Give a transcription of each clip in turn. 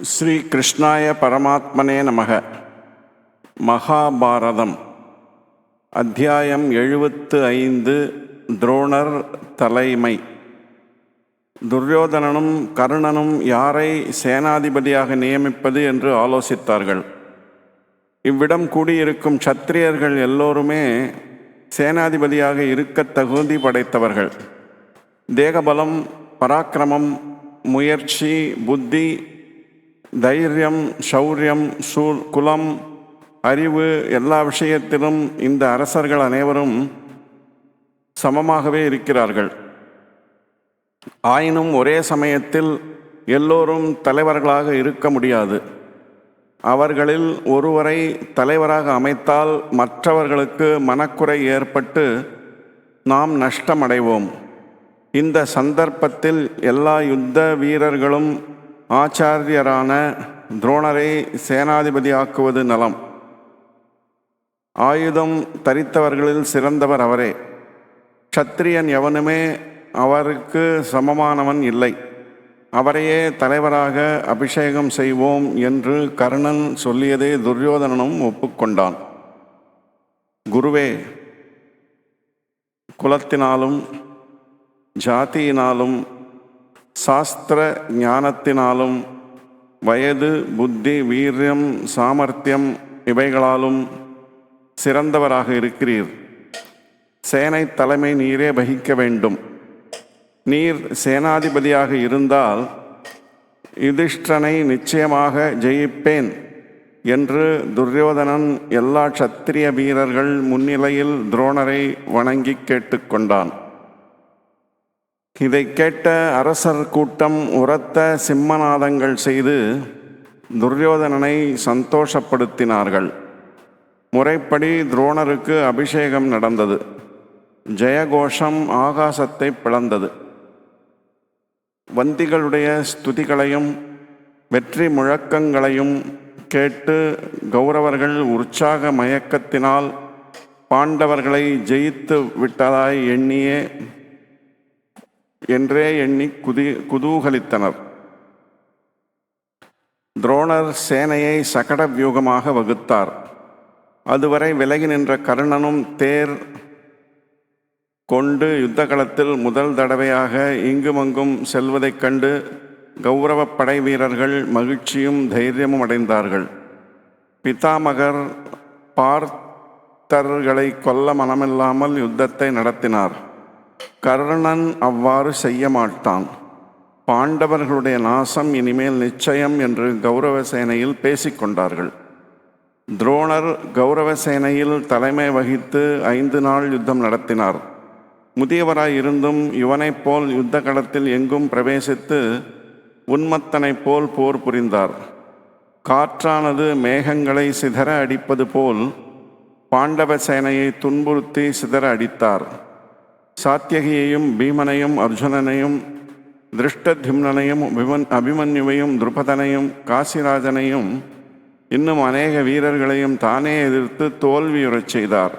ஸ்ரீ கிருஷ்ணாய பரமாத்மனே நமக. மகாபாரதம். அத்தியாயம் எழுபத்து ஐந்து துரோணர் தலைமை. துரியோதனனும் கர்ணனும் யாரை சேனாதிபதியாக நியமிப்பது என்று ஆலோசித்தார்கள். இவ்விடம் கூடியிருக்கும் சத்திரியர்கள் எல்லோருமே சேனாதிபதியாக இருக்க தகுதி படைத்தவர்கள். தேகபலம் பராக்கிரமம் முயற்சி புத்தி தைரியம் சௌரியம் சூழ் குலம் அறிவு எல்லா விஷயத்திலும் இந்த அரசர்கள் அனைவரும் சமமாகவே இருக்கிறார்கள். ஆயினும் ஒரே சமயத்தில் எல்லோரும் தலைவர்களாக இருக்க முடியாது. அவர்களில் ஒருவரை தலைவராக அமைத்தால் மற்றவர்களுக்கு மனக்குறை ஏற்பட்டு நாம் நஷ்டமடைவோம். இந்த சந்தர்ப்பத்தில் எல்லா யுத்த வீரர்களும் ஆச்சாரியரான துரோணரை சேனாதிபதியாக்குவது நலம். ஆயுதம் தரித்தவர்களில் சிறந்தவர் அவரே. க்ஷத்திரியன் எவனுமே அவருக்கு சமமானவன் இல்லை. அவரையே தலைவராக அபிஷேகம் செய்வோம் என்று கர்ணன் சொல்லியதே துரியோதனனும் ஒப்புக்கொண்டான். குருவே குலத்தினாலும் ஜாதியினாலும் சாஸ்திர ஞானத்தினாலும் வயது புத்தி வீரியம் சாமர்த்தியம் இவைகளாலும் சிறந்தவராக இருக்கிறீர். சேனை தலைமை நீரே வகிக்க வேண்டும். நீர் சேனாதிபதியாக இருந்தால் யுதிஷ்டனை நிச்சயமாக ஜெயிப்பேன் என்று துரியோதனன் எல்லா சத்திரிய வீரர்கள் முன்னிலையில் துரோணரை வணங்கி கேட்டுக்கொண்டான் இதை கேட்ட அரசர் கூட்டம் உரத்த சிம்மநாதங்கள் செய்து துரியோதனனை சந்தோஷப்படுத்தினார்கள். முறைப்படி துரோணருக்கு அபிஷேகம் நடந்தது. ஜெயகோஷம் ஆகாசத்தை பிளந்தது. வந்திகளுடைய ஸ்துதிகளையும் வெற்றி முழக்கங்களையும் கேட்டு கௌரவர்கள் உற்சாக மயக்கத்தினால் பாண்டவர்களை ஜெயித்து விட்டதாய் எண்ணியே என்றே எண்ணி குதி குதூகலித்தனர். துரோணர் சேனையை சகட வியூகமாக வகுத்தார். அதுவரை விலகி நின்ற கர்ணனும் தேர் கொண்டு யுத்த களத்தில் முதல் தடவையாக இங்குமங்கும் செல்வதைக் கண்டு கௌரவ படை வீரர்கள் மகிழ்ச்சியும் தைரியமும் அடைந்தார்கள். பிதாமகர் பார்த்தர்களை கொல்ல மனமில்லாமல் யுத்தத்தை நடத்தினார். கர்ணன் அவ்வாறு செய்ய மாட்டான் பாண்டவர்களுடைய நாசம் இனிமேல் நிச்சயம் என்று கௌரவ சேனையில் பேசிக்கொண்டார்கள். துரோணர் கௌரவ சேனையில் தலைமை வகித்து ஐந்து நாள் யுத்தம் நடத்தினார். முதியவராய் இருந்தும் இவனைப் போல் யுத்த களத்தில் எங்கும் பிரவேசித்து உன்மத்தனைப் போல் போர் புரிந்தார். காற்றானது மேகங்களை சிதற அடிப்பது போல் பாண்டவ சேனையை துன்புறுத்தி சிதற அடித்தார். சாத்தியகியையும் பீமனையும் அர்ஜுனனையும் திருஷ்டத்யும்னனையும் அபிமன் அபிமன்யுவையும் துருபதனையும் காசிராஜனையும் இன்னும் அநேக வீரர்களையும் தானே எதிர்த்து தோல்வியுறச் செய்தார்.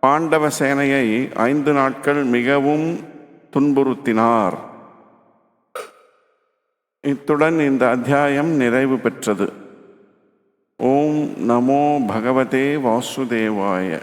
பாண்டவ சேனையை ஐந்து நாட்கள் மிகவும் துன்புறுத்தினார். இத்துடன் இந்த அத்தியாயம் நிறைவு பெற்றது. ஓம் நமோ பகவதே வாசுதேவாய.